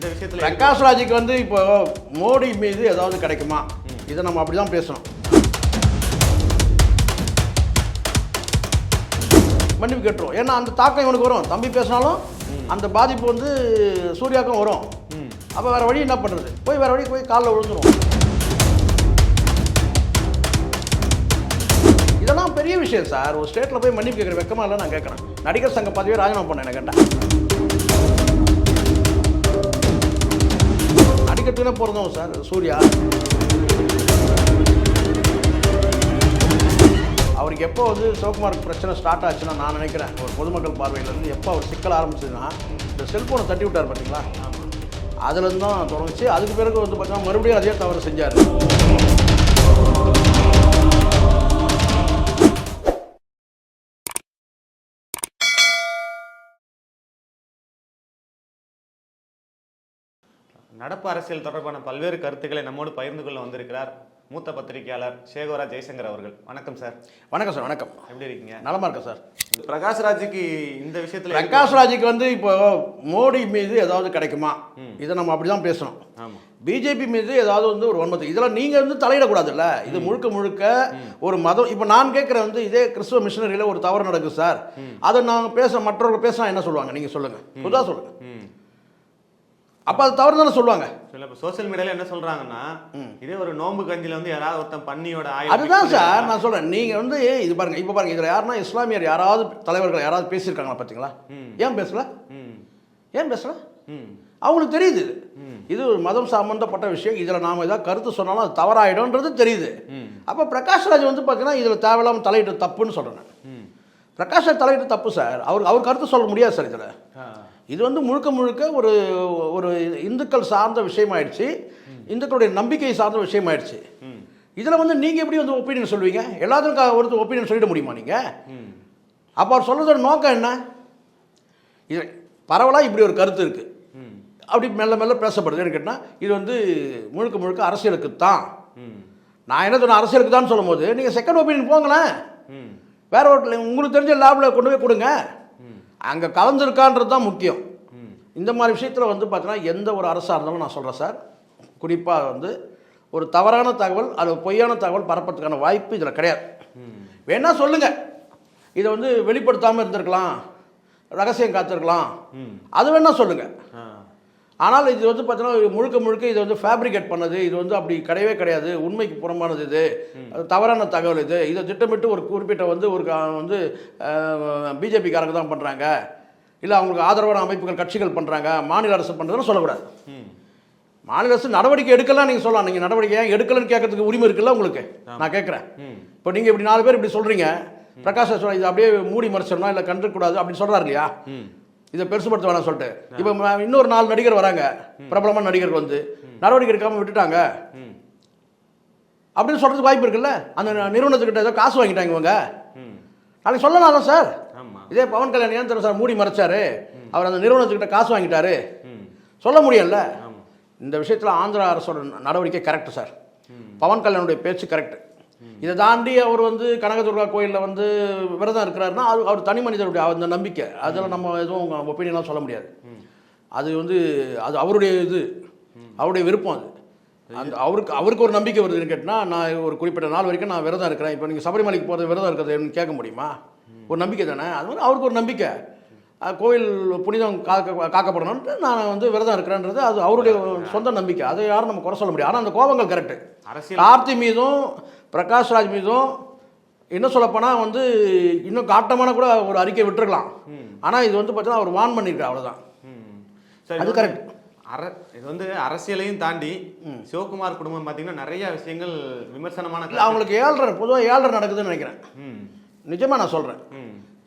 இந்த விஷயத்துல பிரகாஷ் ராஜுக்கு வந்து இப்போ மோடி மீது ஏதாவது கிடைக்குமா? இதை நம்ம அப்படி தான் பேசணும். மன்னிப்பு கேட்டுரும் ஏன்னா அந்த தாக்கம் இவனுக்கு வரும். தம்பி பேசினாலும் அந்த பாதிப்பு வந்து சூர்யாவுக்கும் வரும். அப்போ வேற வழி என்ன பண்ணுறது போய் வேற வழி போய் காலில் விழுந்துரும். இதெல்லாம் பெரிய விஷயம் சார். ஒரு ஸ்டேட்டில் போய் மன்னிப்பு கேட்குற வெக்கமா இல்லை நான் கேட்குறேன். நடிகர் சங்க பதவியை ராஜினாமா பண்ண என்ன கேட்டேன்? நடிக்கிறதுக்குனே பிறந்தோம் சார் சூர்யா. அவருக்கு எப்போ வந்து சிவகுமாருக்கு பிரச்சனை ஸ்டார்ட் ஆச்சுன்னா நான் நினைக்கிறேன். ஒரு பொதுமக்கள் பார்வையிலேருந்து எப்போ அவர் சிக்கல் ஆரம்பிச்சதுன்னா இந்த செல்ஃபோனை தட்டி விட்டார் பார்த்தீங்களா அதுலேருந்து தான் தொடங்குச்சு. அதுக்கு பிறகு வந்து பார்த்தீங்கன்னா மறுபடியும் அதே தவறு செஞ்சார். நடப்பு அரசியல் தொடர்பான பல்வேறு கருத்துக்களை நம்மோடு பகிர்ந்து கொள்ள வந்திருக்கிறார் மூத்த பத்திரிகையாளர் சேகோரா ஜெய்சங்கர் அவர்கள். வணக்கம் சார். வணக்கம் சார். வணக்கம். எப்படி இருக்கீங்க? நலமா இருக்கேன் சார். பிரகாஷ் ராஜுக்கு இந்த விஷயத்துல பிரகாஷ் ராஜுக்கு வந்து இப்போ மோடி மீது ஏதாவது கிடைக்குமா? இதை நம்ம அப்படி தான் பேசணும் பிஜேபி மீது ஏதாவது வந்து ஒரு வன்மத்தை இதெல்லாம் நீங்கள் வந்து தலையிடக்கூடாதுல்ல? இது முழுக்க முழுக்க ஒரு மதம். இப்போ நான் கேட்குறேன் வந்து இதே கிறிஸ்துவ மிஷனரியில் ஒரு தவறு நடக்குது சார். அதை நான் பேச மற்றவர்கள் பேசினா என்ன சொல்லுவாங்க? நீங்கள் சொல்லுங்கள் புதுதாக சொல்லுங்கள் அப்போ அது தவறு தானே சொல்லுவாங்க. சில இப்போ சோஷியல் மீடியால என்ன சொல்றாங்கன்னா இதே ஒரு நோன்பு கஞ்சில வந்து யாராவது ஒருத்தன் பன்னியோட ஆயுள் அதுதான் சார் நான் சொல்கிறேன் நீங்கள் வந்து இது பாருங்க இப்போ பாருங்க இதில் யாருன்னா இஸ்லாமியர் யாராவது தலைவர்கள் யாராவது பேசியிருக்காங்களா பார்த்தீங்களா ஏன் பேசல? ஏன் பேசல? அவங்களுக்கு தெரியுது. இது. ஒரு மதம் சம்பந்தப்பட்ட விஷயம். இதில் நாம் ஏதாவது கருத்து சொன்னாலும் அது தவறாயிடும்ன்றது தெரியுது. அப்போ பிரகாஷ் ராஜ் வந்து பார்த்தீங்கன்னா இதில் தேவையில்லாமல் தலையிட்டு தப்புன்னு சொல்கிறேன் பிரகாஷ் ராஜ் தலையிட்டு தப்பு சார். அவர் அவர் கருத்து சொல்ல முடியாது சார் இதில். இது வந்து முழுக்க முழுக்க ஒரு ஒரு இந்துக்கள் சார்ந்த விஷயமாயிடுச்சு. இந்துக்களுடைய நம்பிக்கை சார்ந்த விஷயமாயிடுச்சு. இதில் வந்து நீங்கள் எப்படி வந்து ஒப்பீனியன் சொல்லுவீங்க எல்லாத்துக்கும் ஒருத்தர் ஒப்பீனியன் சொல்லிட முடியுமா நீங்கள் அப்போ அவர் சொல்கிறதோட நோக்கம் என்ன? இது பரவலாக இப்படி ஒரு கருத்து இருக்குது அப்படி மெல்ல மெல்ல பேசப்படுது. என்ன கேட்டால் இது வந்து முழுக்க முழுக்க அரசியலுக்கு தான் நான் என்ன சொன்னேன்? அரசியலுக்கு தான் சொல்லும்போது நீங்கள் செகண்ட் ஒப்பீனியன் போங்களேன். வேற ஒரு உங்களுக்கு தெரிஞ்ச லேபில் கொண்டு போய் கொடுங்க. அங்கே கலந்துருக்கான்றது தான் முக்கியம். இந்த மாதிரி விஷயத்தில் வந்து பார்த்தீங்கன்னா எந்த ஒரு அரசாக இருந்தாலும் நான் சொல்கிறேன் சார். குறிப்பாக வந்து ஒரு தவறான தகவல் அது பொய்யான தகவல் பரப்பறதுக்கான வாய்ப்பு இதில் கிடையாது. ம் வேணா சொல்லுங்கள் இதை வந்து வெளிப்படுத்தாமல் இருந்திருக்கலாம். ரகசியம் காத்திருக்கலாம். அது வேணா சொல்லுங்கள் ஆனால் இது வந்து பார்த்தீங்கன்னா முழுக்க முழுக்க இது வந்து ஃபேப்ரிகேட் பண்ணது இது வந்து அப்படி கிடையவே கிடையாது. உண்மைக்கு புறம்பானது இது. அது தவறான தகவல் இது. இதை திட்டமிட்டு ஒரு குறிப்பிட்ட வந்து ஒரு வந்து பிஜேபிக்காரங்க தான் பண்ணுறாங்க இல்லை அவங்களுக்கு ஆதரவான அமைப்புகள் கட்சிகள் பண்ணுறாங்க மாநில அரசு பண்ணுறதுன்னு சொல்லக்கூடாது. மாநில அரசு நடவடிக்கை எடுக்கலாம் நீங்கள் சொல்லலாம். நீங்கள் நடவடிக்கை ஏன் எடுக்கலன்னு கேட்கறதுக்கு உரிமை இருக்குல்ல உங்களுக்கு? நான் கேட்குறேன். இப்போ நீங்கள் இப்படி நாலு பேர் இப்படி சொல்கிறீங்க பிரகாஷ் இது அப்படியே மூடி மறைச்சிடணும் இல்லை கண்டுக்கூடாது அப்படின்னு சொல்கிறாரு இல்லையா? இதை பெருசுபடுத்த வேணாம் சொல்லிட்டு. இப்போ இன்னொரு நாலு நடிகர் வராங்க பிரபலமான நடிகர்கள் வந்து. நடவடிக்கை எடுக்காமல் விட்டுட்டாங்க. அப்படின்னு சொல்கிறதுக்கு வாய்ப்பு இருக்குல்ல? அந்த நிறுவனத்துக்கிட்ட ஏதோ காசு வாங்கிட்டாங்க இவங்க. நாளைக்கு சொல்லலாம் சார். இதே பவன் கல்யாண் ஏன் தெரியும் சார்? மூடி மறைச்சாரு. அவர் அந்த நிறுவனத்துக்கிட்ட காசு வாங்கிட்டாரு. சொல்ல முடியல. இந்த விஷயத்தில் ஆந்திரா அரசோட நடவடிக்கை கரெக்ட் சார் பவன் கல்யாணுடைய பேச்சு கரெக்ட் இதை தாண்டி அவர் வந்து கனகதுர்கா கோயிலில் வந்து விரதம் இருக்கிறாருன்னா அது அவர் தனி மனிதருடைய அந்த நம்பிக்கை. அதில் நம்ம எதுவும் ஒப்பீனியெலாம் சொல்ல முடியாது. அது வந்து அது அவருடைய இது. அவருடைய விருப்பம் அது. அந்த அவருக்கு அவருக்கு ஒரு நம்பிக்கை வருதுன்னு கேட்டால் நான் ஒரு குறிப்பிட்ட நாள் வரைக்கும் நான் விரதம் இருக்கிறேன். இப்போ நீங்கள் சபரிமலைக்கு போகிறது விரதம் இருக்கிறது கேட்க முடியுமா? ஒரு நம்பிக்கை தானே? அது மாதிரி அவருக்கு ஒரு நம்பிக்கை. கோவில் புனிதம் காக்க காக்கப்படணும்ட்டு நான் வந்து விரதம் இருக்கிறேன்றது அது அவருடைய சொந்த நம்பிக்கை. அதை யாரும் நம்ம குறை சொல்ல முடியாது. ஆனால் அந்த கோபங்கள் கரெக்டு கார்த்தி மீதும் பிரகாஷ் ராஜ் மீதும் இன்னும் சொல்லப்போனால் வந்து இன்னும் காட்டமான கூட ஒரு அறிக்கை விட்டுருக்கலாம். ஆனால் இது வந்து பார்த்தீங்கன்னா அவர் வான் பண்ணியிருக்காரு அவ்வளோதான் அது correct. அர இது வந்து அரசியலையும் தாண்டி சிவகுமார் குடும்பம் பார்த்தீங்கன்னா நிறைய விஷயங்கள் விமர்சனமான அவங்களுக்கு ஏழ்ரை பொதுவாக ஏழ்ரை நடக்குதுன்னு நினைக்கிறேன். நிஜமாக நான் சொல்கிறேன்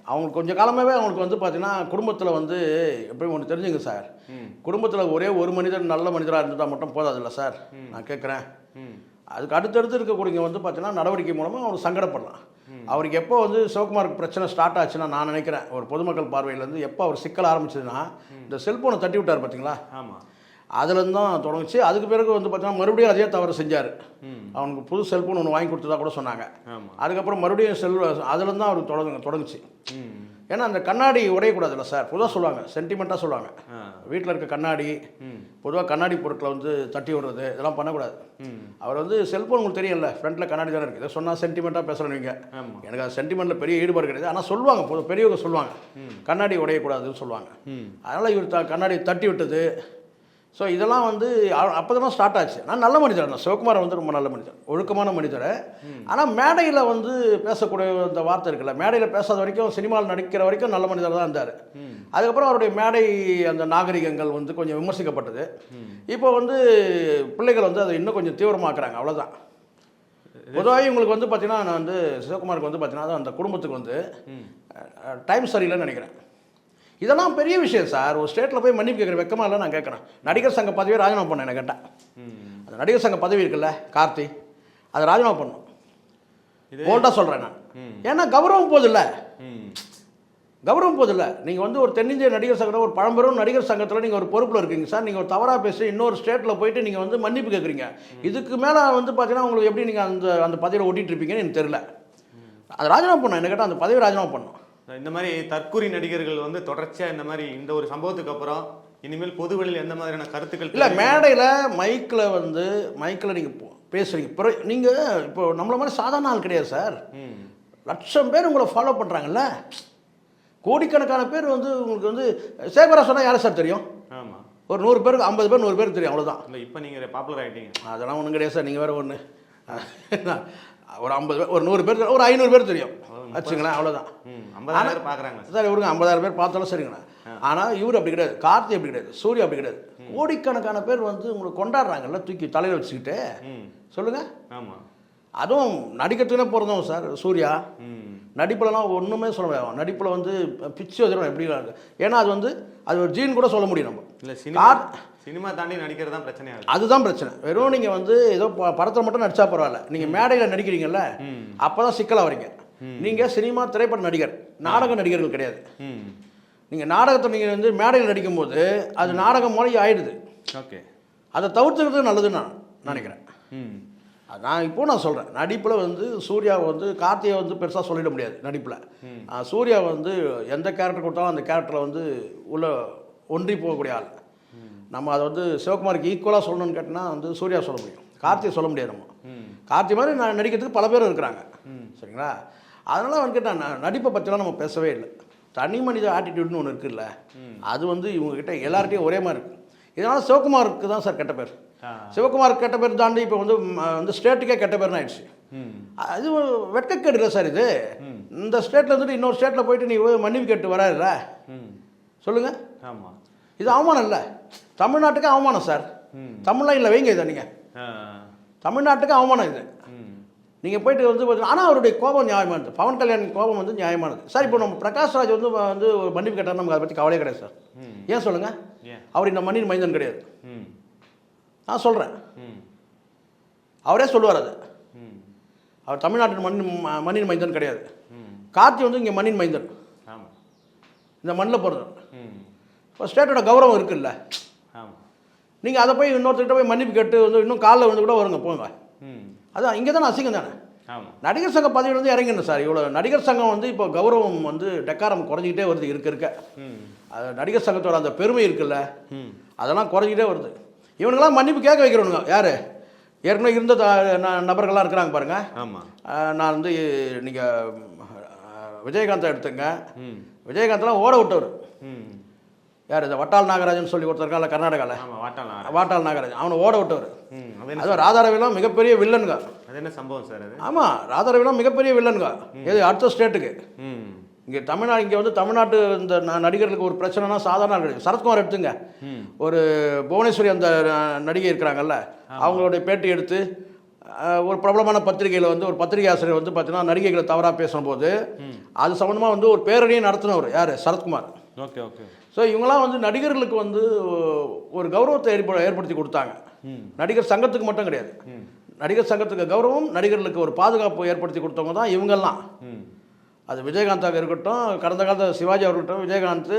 அவங்களுக்கு கொஞ்சம் காலமாகவே அவங்களுக்கு வந்து பார்த்தீங்கன்னா குடும்பத்தில் வந்து எப்படி ஒன்று தெரிஞ்சுங்க சார். குடும்பத்தில் ஒரே ஒரு மனிதர் நல்ல மனிதராக இருந்துட்டால் மட்டும் போதாதுல்ல சார். நான் கேட்குறேன் அதுக்கு அடுத்தடுத்து இருக்கக்கூடியவங்க வந்து பார்த்தீங்கன்னா நடவடிக்கை மூலமாக அவர் சங்கடப்படலாம். அவருக்கு எப்போ வந்து சிவகுமாருக்கு பிரச்சனை ஸ்டார்ட் ஆச்சுன்னா நான் நினைக்கிறேன் ஒரு பொதுமக்கள் பார்வையிலேருந்து எப்போ அவர் சிக்கல் ஆரம்பிச்சதுன்னா இந்த செல்ஃபோனை தட்டி விட்டார் பார்த்தீங்களா ஆமா. அதுலேருந்து தான் தொடங்குச்சு. அதுக்கு பிறகு வந்து பார்த்தீங்கன்னா மறுபடியும் அதே தவறு செஞ்சார். அவனுக்கு புது செல்ஃபோன் ஒன்று வாங்கி கொடுத்ததா கூட சொன்னாங்க. அதுக்கப்புறம் மறுபடியும் செல் அதுலேருந்து தான் அவர் தொடங்கு தொடங்குச்சு. ஏன்னா அந்த கண்ணாடி உடையக்கூடாதுல்ல சார். பொதுவாக சொல்லுவாங்க சென்டிமெண்ட்டாக சொல்லுவாங்க. வீட்டில் இருக்க கண்ணாடி பொதுவாக கண்ணாடி பொருட்களை வந்து தட்டி விடுறது இதெல்லாம் பண்ணக்கூடாது. அவர் வந்து செல்ஃபோன் உங்களுக்கு தெரியல ஃப்ரண்ட்டில் கண்ணாடி தானே இருக்குது இதை சொன்னால் சென்டிமெண்ட்டாக பேசுகிறவங்க எனக்கு அது சென்டிமெண்ட்டில் பெரிய ஈடுபாடு கிடையாது. ஆனால் சொல்லுவாங்க பொது பெரியவங்க சொல்லுவாங்க. கண்ணாடி உடையக்கூடாதுன்னு சொல்லுவாங்க. அதனால் இவர் த கண்ணாடி தட்டி விட்டது. ஸோ இதெல்லாம் வந்து அப்போ தான் ஸ்டார்ட் ஆச்சு. நான் நல்ல மனிதர் நான் சிவகுமார் வந்து ரொம்ப நல்ல மனிதர் ஒழுக்கமான மனிதர். ஆனால் மேடையில் வந்து பேசக்கூடிய இந்த வார்த்தை இருக்குல்ல மேடையில் பேசாத வரைக்கும் சினிமாவில் நடிக்கிற வரைக்கும் நல்ல மனிதர் தான் இருந்தார். அதுக்கப்புறம் அவருடைய மேடை அந்த நாகரிகங்கள் வந்து கொஞ்சம் விமர்சிக்கப்பட்டது. இப்போ வந்து பிள்ளைகள் வந்து அதை இன்னும் கொஞ்சம் தீவிரமாக்குறாங்க அவ்வளோதான் பொதுவாக இவங்களுக்கு வந்து பார்த்தீங்கன்னா நான் வந்து சிவகுமாருக்கு வந்து பார்த்தீங்கன்னா அந்த குடும்பத்துக்கு வந்து டைம் சரியில்லைன்னு நினைக்கிறேன். இதெல்லாம் பெரிய விஷயம் சார். ஒரு ஸ்டேட்டில் போய் மன்னிப்பு கேட்குற வெக்கமா இல்லை நான் கேட்குறேன். நடிகர் சங்க பதவியை ராஜினாமா பண்ணேன் என்ன கேட்டேன். அந்த நடிகர் சங்க பதவி இருக்குல்ல கார்த்தி அதை ராஜினாமா பண்ணும் போல்டாக சொல்கிறேன் நான். ஏன்னா கௌரவம் போதில்ல. கௌரவம் போதில்ல. நீங்கள் வந்து ஒரு தென்னிந்திய நடிகர் சங்கம் ஒரு பழம்பெரும் நடிகர் சங்கத்தில் நீங்கள் ஒரு பொறுப்பில் இருக்கீங்க சார். நீங்கள் ஒரு தவறாக பேசி இன்னொரு ஸ்டேட்டில் போயிட்டு நீங்கள் வந்து மன்னிப்பு கேட்குறீங்க. இதுக்கு மேலே வந்து பார்த்தீங்கன்னா உங்களுக்கு எப்படி நீங்கள் அந்த அந்த பதவியில் ஓட்டிகிட்டு இருப்பீங்கன்னு எனக்கு தெரியல. அது ராஜினாமா பண்ணணும். என்ன கேட்டால் அந்த பதவி ராஜினாமா பண்ணணும். இந்த மாதிரி தற்கூரி நடிகர்கள் வந்து தொடர்ச்சியா இந்த மாதிரி இந்த ஒரு சம்பவத்துக்கு அப்புறம் இனிமேல் பொதுவெளியில் எந்த மாதிரியான கருத்துக்கள் இல்லை மேடையில் மைக்கில் வந்து மைக்கில் நீங்கள் பேசுகிறீங்க பிற நீங்கள் இப்போ நம்மள மாதிரி சாதாரண ஆள் கிடையாது சார். லட்சம் பேர் உங்களை ஃபாலோ பண்ணுறாங்கல்ல கோடிக்கணக்கான பேர் வந்து உங்களுக்கு வந்து சேகரா சொன்னால் யாரை சார் தெரியும்? ஆமா. ஒரு நூறு பேருக்கு ஐம்பது பேர் நூறு பேருக்கு தெரியும் அவ்வளோதான் இல்ல இப்போ நீங்க பாப்புலர் ஆயிட்டீங்க. அதெல்லாம் ஒன்றும் கிடையாது சார் நீங்கள் வேறு ஒன்று ஒரு ஐம்பது பேர் ஒரு நூறு பேர் ஒரு ஐநூறு பேர் தெரியும். வச்சுங்களேன் அவ்வளோதான் ஐம்பதாயிரம் பேர். பார்க்குறாங்க. சார் இவருங்க ஐம்பதாயிரம் பேர் பார்த்தாலும் சரிங்கண்ணா. ஆனால் இவர் அப்படி கிடையாது. கார்த்தி அப்படி கிடையாது. சூர்யா அப்படி கிடையாது. கோடிக்கணக்கான பேர் வந்து உங்களுக்கு கொண்டாடுறாங்கல்ல தூக்கி தலையில் வச்சுக்கிட்டு. சொல்லுங்கள் ஆமா. அதுவும் நடிக்கிறதுக்குனே பிறந்தவன் சார் சூர்யா. நடிப்புலலாம் ஒன்றுமே சொல்ல முடியாது. நடிப்பில் வந்து பிச்சு வச்சிடும் எப்படி. ஏன்னா அது வந்து அது ஒரு ஜீன் கூட சொல்ல முடியும் நம்ம. இல்ல சினிமா சினிமா தாண்டி நடிக்கிறது தான் பிரச்சனையா இருக்கு. அதுதான் பிரச்சனை. வெறும் நீங்கள் வந்து ஏதோ படத்துல மட்டும் நடிச்சா பரவாயில்ல. நீங்கள் மேடையில் நடிக்கிறீங்கல்ல. அப்போ தான் சிக்கலாக வரீங்க நீங்கள் சினிமா திரைப்பட நடிகர். நாடக நடிகர்கள் கிடையாது. நீங்கள் நாடகத்தை நீங்கள் வந்து மேடையில் நடிக்கும்போது அது நாடகம் மாதிரி ஆயிடுது. ஓகே. அதை தவிர்த்துக்கிறது நல்லதுன்னு நான் நினைக்கிறேன். நான் இப்போ நான் சொல்கிறேன் நடிப்பில் வந்து சூர்யா வந்து கார்த்தியை வந்து பெருசாக சொல்லிட முடியாது நடிப்பில். சூர்யா வந்து எந்த கேரக்டர் கொடுத்தாலும் அந்த கேரக்டரில் வந்து உள்ள ஒன்றி போகக்கூடிய ஆள். நம்ம அதை வந்து சிவகுமாருக்கு ஈக்குவலாக சொல்லணும்னு கேட்டினா வந்து சூர்யா சொல்ல முடியும். கார்த்தியை சொல்ல முடியாது நம்ம. கார்த்தி மாதிரி நான் நடிக்கிறதுக்கு பல பேர் இருக்கிறாங்க. சரிங்களா? அதனால் வந்து நான் நடிப்பை பற்றிலாம் நம்ம பேசவே இல்லை. தனி மனித ஆட்டிடியூட்னு ஒன்று இருக்குல்ல. அது வந்து இவங்ககிட்ட எல்லார்ட்டையும் ஒரே மாதிரி இருக்கு. இதனால் சிவகுமாருக்கு தான் சார் கெட்ட பேர். ஆ. சிவகுமாருக்கு கெட்ட பேர் தாண்டி இப்போ வந்து வந்து ஸ்டேட்டுக்கே கெட்ட பேர்னு ஆயிடுச்சு. அது வெட்கக்கேடு இல்லை சார் இது. இந்த ஸ்டேட்டில் இருந்துட்டு இன்னொரு ஸ்டேட்டில் போயிட்டு நீ மன்னிப்பு கேட்டு வராதுல்ல சொல்லுங்கள் ஆமா. இது அவமானம் இல்லை. தமிழ்நாட்டுக்கு அவமானம் சார். தமிழ்லாம் இல்லை வைங்க இதை நீங்கள் தமிழ்நாட்டுக்கு அவமானம் இது. நீங்கள் போயிட்டு வந்து பார்த்தீங்கன்னா ஆனால் அவருடைய கோபம் நியாயமானது. பவன் கல்யாண் கோபம் வந்து நியாயமானது. சார் இப்போ நம்ம பிரகாஷ் ராஜ் வந்து வந்து ஒரு மன்னிப்பு கேட்டால் நமக்கு அதை பற்றி கவலையே கிடையாது சார். ஏன் சொல்லுங்கள் அவர் இந்த மண்ணின் மைந்தன் கிடையாது. ம். நான் சொல்கிறேன் ம். அவரே சொல்லுவார் அது. ம். அவர் தமிழ்நாட்டின் மண்ணின் ம- மண்ணின் மைந்தன் கிடையாது. கார்த்தி வந்து இங்கே மண்ணின் மைந்தன். இந்த மண்ணில் பிறந்தவன் ம். இப்போ ஸ்டேட்டோட கௌரவம் இருக்குல்ல. நீங்கள் அதை போய் இன்னொருத்தர்கிட்ட போய் மன்னிப்பு கேட்டு வந்து இன்னும் காலில் வந்து கூட வருங்க போங்க. அதான் இங்கே தானே அசிங்கம் தானே? ஆமா. நடிகர் சங்க பதவியிலேருந்து இறங்கணும் சார். இவ்வளோ நடிகர் சங்கம் வந்து இப்போ கௌரவம் வந்து டெக்காரம் குறைஞ்சிக்கிட்டே வருது இருக்க இருக்க. அது நடிகர் சங்கத்தோட அந்த பெருமை இருக்குல்ல அதெல்லாம் குறைஞ்சிக்கிட்டே வருது. இவனுங்களாம் மன்னிப்பு கேட்க வைக்கிறவனுங்க. யார்? ஏற்கனவே இருந்த நபர்கள்லாம் இருக்கிறாங்க பாருங்க. ஆமா. ஆஹ் நான் வந்து நீங்கள் விஜயகாந்தை எடுத்துங்க. விஜயகாந்த்லாம் ஓட விட்டவர். ம். யார்? இந்த வட்டால் நாகராஜன் சொல்லி ஒருத்தர் இருக்கான்ல கர்நாடகாவில் வாட்டாள் நாகராஜன். அவனை ஓட விட்டவர். அதுவும் ராதாரவிலாம் மிகப்பெரிய வில்லனுங்க அது என்ன சம்பவம் சார் அது? ஆமாம் ராதாரவிலாம் மிகப்பெரிய வில்லனுங்க எது அடுத்த ஸ்டேட்டுக்கு. இங்கே தமிழ்நாடு இங்கே வந்து தமிழ்நாட்டு இந்த நடிகர்களுக்கு ஒரு பிரச்சனைனா சாதாரண கிடையாது. சரத்குமார் எடுத்துங்க. ஒரு புவனேஸ்வரி அந்த நடிகை இருக்கிறாங்கல்ல அவங்களுடைய பேட்டி எடுத்து ஒரு பிரபலமான பத்திரிகையில் வந்து ஒரு பத்திரிகை ஆசிரியர் வந்து பார்த்தீங்கன்னா நடிகைகளை தவறாக பேசும்போது அது சம்மந்தமாக வந்து ஒரு பேரணியை நடத்தினவர் யார்? சரத்குமார். Okay okay. ஸோ இவங்களாம் வந்து நடிகர்களுக்கு வந்து ஒரு கௌரவத்தை ஏற்ப ஏற்படுத்தி கொடுத்தாங்க. நடிகர் சங்கத்துக்கு மட்டும் கிடையாது. நடிகர் சங்கத்துக்கு கௌரவம் நடிகர்களுக்கு ஒரு பாதுகாப்பு ஏற்படுத்தி கொடுத்தவங்க தான் இவங்கெல்லாம் அது விஜயகாந்தாக இருக்கட்டும் கடந்த காலத்தில் சிவாஜி அவர்கள்ட்டும் விஜயகாந்த்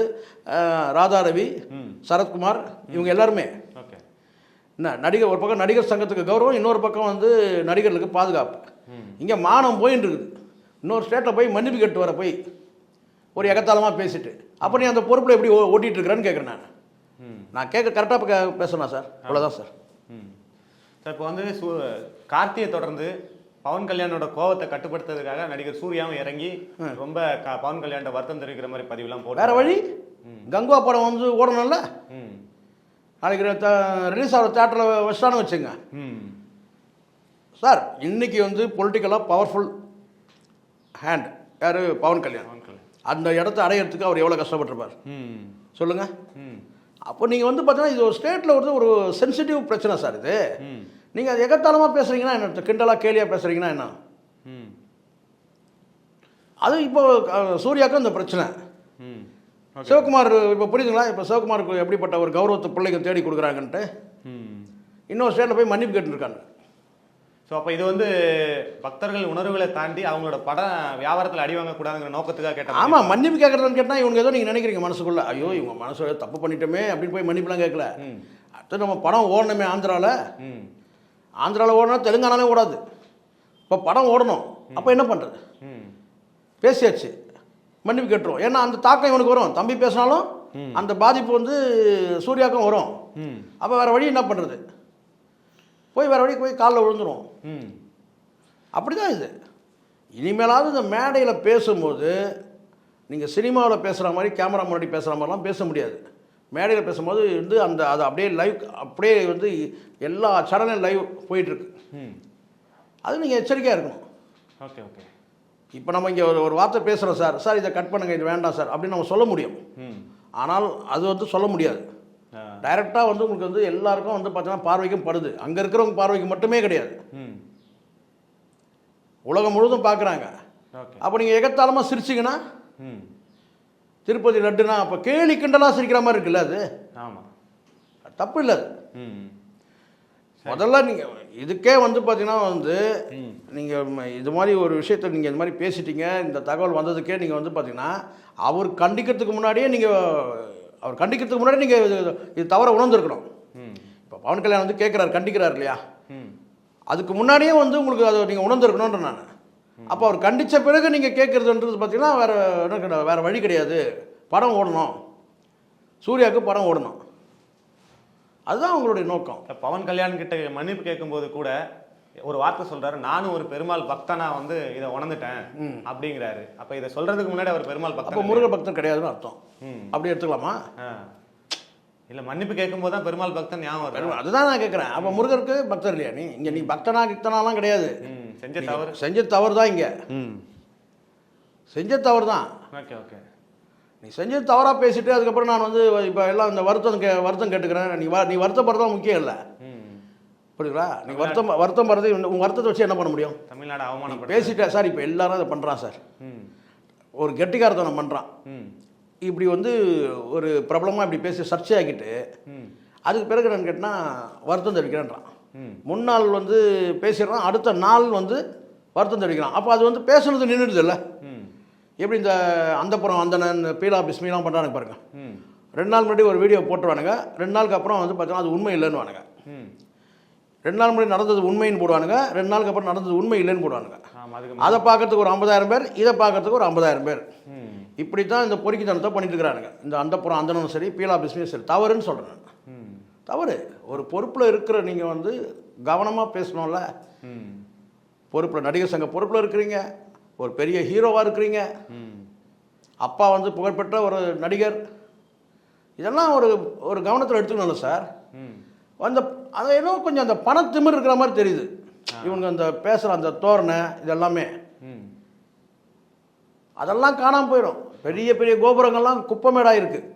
ராதாரவி சரத்குமார் இவங்க எல்லாருமே. ஓகே. என்ன நடிகர் ஒரு பக்கம் நடிகர் சங்கத்துக்கு கௌரவம் இன்னொரு பக்கம் வந்து நடிகர்களுக்கு பாதுகாப்பு. இங்கே மானம் போயின்னு இருக்குது. இன்னொரு ஸ்டேட்டில் போய் மன்னிப்பு கேட்டு வர போய் ஒரு எகத்தாளமாக பேசிட்டு அப்போ நீ அந்த பொறுப்பில் எப்படி ஓ- ஓட்டிட்டு இருக்கிறேன்னு கேட்குறேன் நான். நான் கேட்க கரெக்டாக பேசணும் சார்? அவ்வளோதான் சார். சார் இப்போ வந்து சூ கார்த்தியை தொடர்ந்து பவன் கல்யாணோட கோவத்தை கட்டுப்படுத்துறதுக்காக நடிகர் சூர்யாவும் இறங்கி ரொம்ப க- பவன் கல்யாணோட வருத்தம் தெரிவிக்கிற மாதிரி பதிவுலாம் போட்டு வேற வழி? கங்குவா படம் வந்து ஓடணும்ல? ம். நாளைக்கு ரிலீஸ் ஆகிற தேட்டரில் வச்சிட்டான்னு வச்சுங்க. ம். சார் இன்னைக்கு வந்து பொலிட்டிக்கலாக பவர்ஃபுல் ஹேண்ட் யார்? பவன் கல்யாண். பவன் கல்யாண். அந்த இடத்த அடையிறதுக்கு அவர் எவ்வளோ கஷ்டப்பட்டிருப்பார்? ம். சொல்லுங்கள் ம். அப்போ நீங்கள் வந்து பார்த்தீங்கன்னா இது ஒரு ஸ்டேட்டில் வந்து ஒரு சென்சிட்டிவ் பிரச்சனை சார் இது. நீங்கள் அது எகத்தாளமாக பேசுகிறீங்கன்னா என்ன கிண்டலாக கேலியாக பேசுகிறீங்கன்னா என்ன? ம். அது இப்போ சூர்யாவுக்கும் இந்த பிரச்சனை. சிவகுமார் இப்போ புரியுதுங்களா? இப்போ சிவகுமாருக்கு எப்படிப்பட்ட ஒரு கௌரவத்தை பிள்ளைங்க தேடி கொடுக்குறாங்கன்ட்டு. இன்னொரு ஸ்டேட்டில் போய் மன்னிப்பு கேட்டுருக்காங்க. ஸோ அப்போ இது வந்து பக்தர்கள் உணர்வுகளை தாண்டி அவங்களோட படம் வியாபாரத்தில் அடி வாங்கக்கூடாதுங்கிற நோக்கத்துக்காக கேட்ட ஆமாம் மன்னிப்பு கேட்குறதுன்னு கேட்டால் இவங்க ஏதோ நீங்கள் நினைக்கிறீங்க மனசுக்குள்ள. ஐயோ இவங்க மனசு தப்பு பண்ணிட்டோமே அப்படின்னு போய் மன்னிப்புலாம் கேட்கல அடுத்து நம்ம படம் ஓடணுமே ஆந்திராவில் ஆந்திராவில் ஓடணும் தெலுங்கானாலே ஓடாது. இப்போ படம் ஓடணும். அப்போ என்ன பண்ணுறது ம். பேசியாச்சு. மன்னிப்பு கேட்டுரும் ஏன்னா அந்த தாக்கம் இவனுக்கு வரும். தம்பி பேசினாலும் அந்த பாதிப்பு வந்து சூர்யாவுக்கும் வரும். அப்போ வேறு வழி என்ன பண்ணுறது போய் வேறு வழி போய் காலில் விழுந்துரும். ம். அப்படி தான் இது. இனிமேலாவது இந்த மேடையில் பேசும்போது நீங்கள் சினிமாவில் பேசுகிற மாதிரி கேமரா முன்னாடி பேசுகிற மாதிரிலாம் பேச முடியாது. மேடையில் பேசும்போது வந்து அந்த அது அப்படியே லைவ் அப்படியே வந்து எல்லா சேனலும் லைவ் போயிட்டுருக்கு. ம். அது நீங்கள் எச்சரிக்கையாக இருக்கணும். Okay okay. இப்போ நம்ம இங்கே ஒரு ஒரு வார்த்தை பேசுகிறோம் சார். சார் இதை கட் பண்ணுங்க இது வேண்டாம் சார். அப்படின்னு நம்ம சொல்ல முடியும். ஆனால் அது வந்து சொல்ல முடியாது. டைரெக்டாக வந்து உங்களுக்கு வந்து எல்லாருக்கும் வந்து பார்த்தீங்கன்னா பார்வைக்கும் படுது. அங்கே இருக்கிறவங்க பார்வைக்கு மட்டுமே கிடையாது. ம். உலகம் முழுதும் பார்க்குறாங்க அப்போ நீங்கள் எகத்தாளமாக சிரிச்சிங்கன்னா ம். திருப்பதி லட்டுனா அப்போ கேலி கிண்டலாக சிரிக்கிற மாதிரி இருக்குல்ல அது? ஆமாம் தப்பு இல்லை அது. ம் முதல்ல நீங்கள் இதுக்கே வந்து பார்த்தீங்கன்னா வந்து நீங்கள் இது மாதிரி ஒரு விஷயத்தை நீங்கள் இந்த மாதிரி பேசிட்டீங்க இந்த தகவல் வந்ததுக்கே நீங்கள் வந்து பார்த்தீங்கன்னா அவர் கண்டிக்கிறதுக்கு முன்னாடியே நீங்கள் அவர் கண்டிக்கிறதுக்கு முன்னாடி நீங்கள் இது தவற உணர்ந்துருக்கணும். ம். இப்போ பவன் கல்யாண் வந்து கேட்குறாரு கண்டிக்கிறார் இல்லையா? ம். அதுக்கு முன்னாடியே வந்து உங்களுக்கு அதை நீங்கள் உணர்ந்துருக்கணுன்ற நான். அப்போ அவர் கண்டித்த பிறகு நீங்கள் கேட்குறதுன்றது பார்த்தீங்கன்னா வேறு வேறு வழி கிடையாது. படம் ஓடணும். சூர்யாவுக்கு படம் ஓடணும். அதுதான் உங்களுடைய நோக்கம். இப்ப பவன் கல்யாண் கிட்ட மன்னிப்பு கேட்கும்போது கூட ஒரு வார்த்தை சொல்றாரு நானும் ஒரு பெருமாள் பக்தனா வந்து இதை உணர்ந்துட்டேன் அப்படிங்கிறாரு. அப்ப இதை சொல்றதுக்கு முன்னாடி அவர் பெருமாள் அப்போ பக்தன் முருகர் பக்தன் கிடையாதுன்னு அர்த்தம். அப்படி எடுத்துக்கலாமா. இல்ல மன்னிப்பு கேட்கும்போது தான் பெருமாள் பக்தன் ஞாபகம் அதுதான் நான் கேட்குறேன். அப்போ முருகருக்கு பக்தர் இல்லையா நீ? இங்கே நீ பக்தனா கிக்தனாலாம் கிடையாது. செஞ்ச தவறு. செஞ்ச தவறு தான் இங்கே. ம். செஞ்ச தவறு தான் ஓகே ஓகே. நீ செஞ்சது தவறாக பேசிட்டு அதுக்கப்புறம் நான் வந்து இப்போ எல்லாம் இந்த வருத்தம் கே வருத்தம் கேட்டுக்கிறேன். நீ வ நீ வருத்தப்படுறதா முக்கியம் இல்லை. புரியுங்களா நீ வருத்தம் வருத்தம் படுறது உன் வருத்தத்தை வச்சு என்ன பண்ண முடியும்? தமிழ்நாடு அவமானப்பட்ட பேசிட்டேன் சார் இப்போ எல்லாரும் அதை பண்ணுறான் சார். ஒரு கெட்டிக்காரத்தனம் பண்ணுறான் இப்படி வந்து ஒரு பிரபலமாக இப்படி பேசி சர்ச்சையாக்கிட்டு அதுக்கு பிறகு நான் கேட்டால் வருத்தம் தெரிவிக்கிறேன்றான். முன்னாள் வந்து பேசிடுறான் அடுத்த நாள் வந்து வருத்தம் தெரிவிக்கிறான். அப்போ அது வந்து பேசுனது நின்றுடுது இல்லை எப்படி இந்த அந்தப்புறம் அந்தனன் பீலா பிஸ்மிலாம் பண்ணுறானுங்க பாருங்க. ரெண்டு நாள் முன்னாடி ஒரு வீடியோ போட்டுருவானுங்க. ரெண்டு நாளுக்கு அப்புறம் வந்து பார்த்தீங்கன்னா அது உண்மை இல்லைன்னு வானுங்க ரெண்டு நாள் முன்னாடி நடந்தது உண்மைன்னு போடுவானுங்க ரெண்டு நாளுக்கு அப்புறம் நடந்தது உண்மை இல்லைன்னு போடுவானுங்க. அதை பார்க்கறதுக்கு ஒரு ஐம்பதாயிரம் பேர் இதை பார்க்கறதுக்கு ஒரு ஐம்பதாயிரம் பேர். இப்படி தான் இந்த பொறுக்கித்தனத்தை பண்ணிட்டு இருக்கிறானுங்க. இந்த அந்தப்புறம் அந்தனும் சரி பீலா பிஸ்மியும் சரி. தவறுன்னு சொல்கிறேன் தவறு. ஒரு பொறுப்பில் இருக்கிற நீங்கள் வந்து கவனமாக பேசணும்ல. ம். பொறுப்பில் நடிகர் சங்க பொறுப்பில் இருக்கிறீங்க. ஒரு பெரிய ஹீரோவாக இருக்கிறீங்க. ம். அப்பா வந்து புகழ்பெற்ற ஒரு நடிகர். இதெல்லாம் ஒரு ஒரு கவனத்தில் எடுத்துக்கணும்ல சார். அந்த அது ஏதோ கொஞ்சம் அந்த பணத்திமிர் இருக்கிற மாதிரி தெரியுது. இவங்க அந்த பேசுகிற அந்த தோரணை இதெல்லாமே. அதெல்லாம் காணாமல் போயிடும் பெரிய பெரிய கோபுரங்கள்லாம் குப்பமேடாக இருக்குது